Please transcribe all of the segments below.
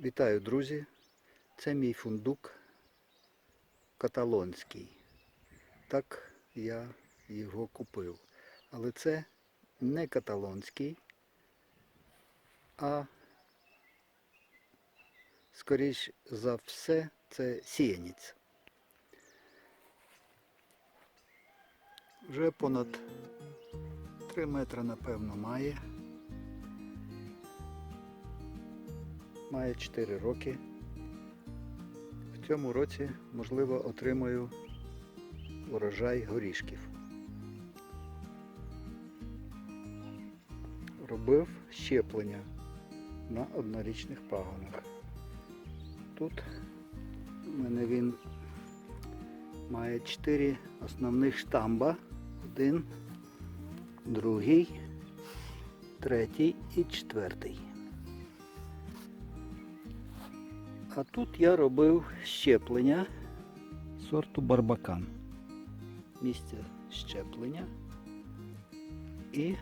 Вітаю, друзі! Це мій фундук каталонський. Так я його купив. Але це не каталонський, а скоріш за все це сіяніць. Вже понад 3 метри, напевно, має. Має 4 роки. В цьому році, можливо, отримаю урожай горішків. Робив щеплення на однорічних пагонах. Тут у мене він має 4 основних штамба. Один, другий, третій і четвертий. А тут я робив щеплення сорту барбакан. Місце щеплення. І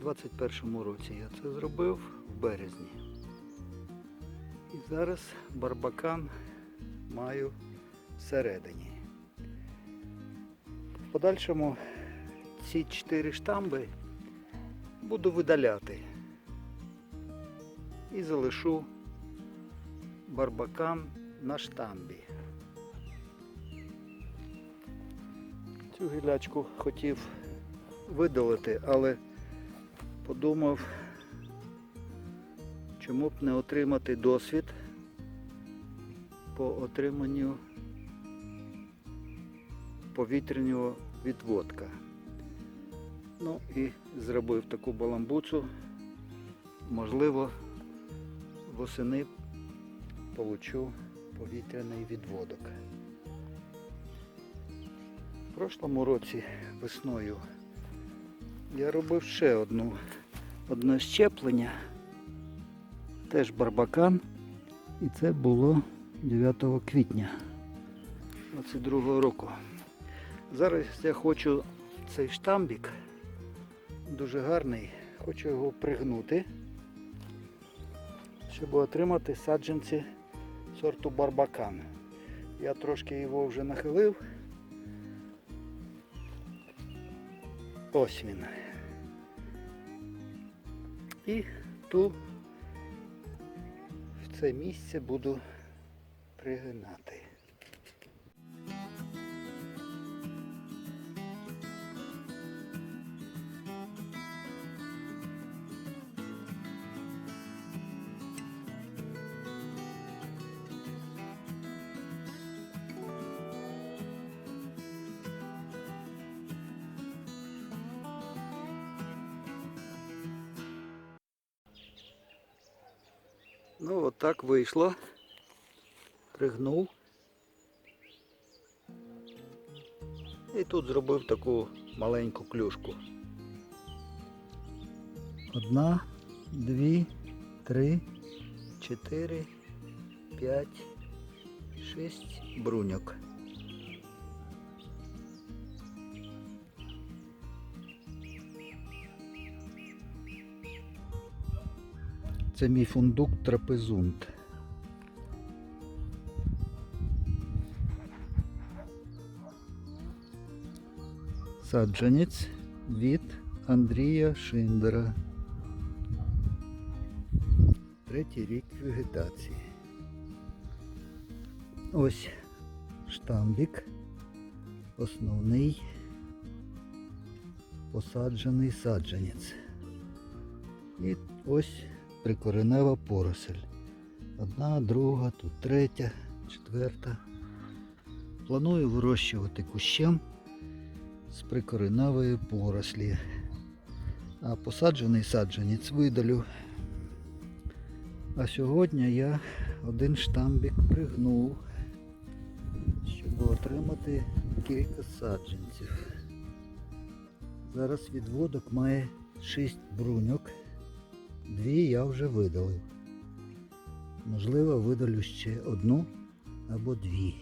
в 21-му році я це зробив в березні. І зараз барбакан маю всередині. В подальшому ці чотири штамби буду видаляти і залишу барбакан на штамбі. Цю гілячку хотів видалити, але подумав, чому б не отримати досвід по отриманню повітряного відводка. Ну і зробив таку баламбуцу. Можливо, восени получу повітряний відводок. В прошлому році весною я робив ще одну одне щеплення, теж барбакан, і це було 9 квітня 22 року. Зараз я хочу цей штамбік, дуже гарний, хочу його пригнути щоб отримати саджанці сорту барбакан. Я трошки його вже нахилив. Ось він. І ту в це місце буду пригинати. Ну от так вийшло. Пригнув. І тут зробив таку маленьку клюшку. Одна, дві, три, чотири, п'ять, шість бруньок. Це мій фундук трапезунт. Саджанець від Андрія Шиндера. Третій рік вегетації. Ось штамбік. Основний посаджений саджанець. І ось прикоренева поросель. Одна, друга, тут третя, четверта. Планую вирощувати кущем з прикореневої порослі. А посаджений саджанець видалю. А сьогодні я один штамбік пригнув, щоб отримати кілька саджанців. Зараз відводок має 6 бруньок. Дві я вже видалив. Можливо, видалю ще одну або дві.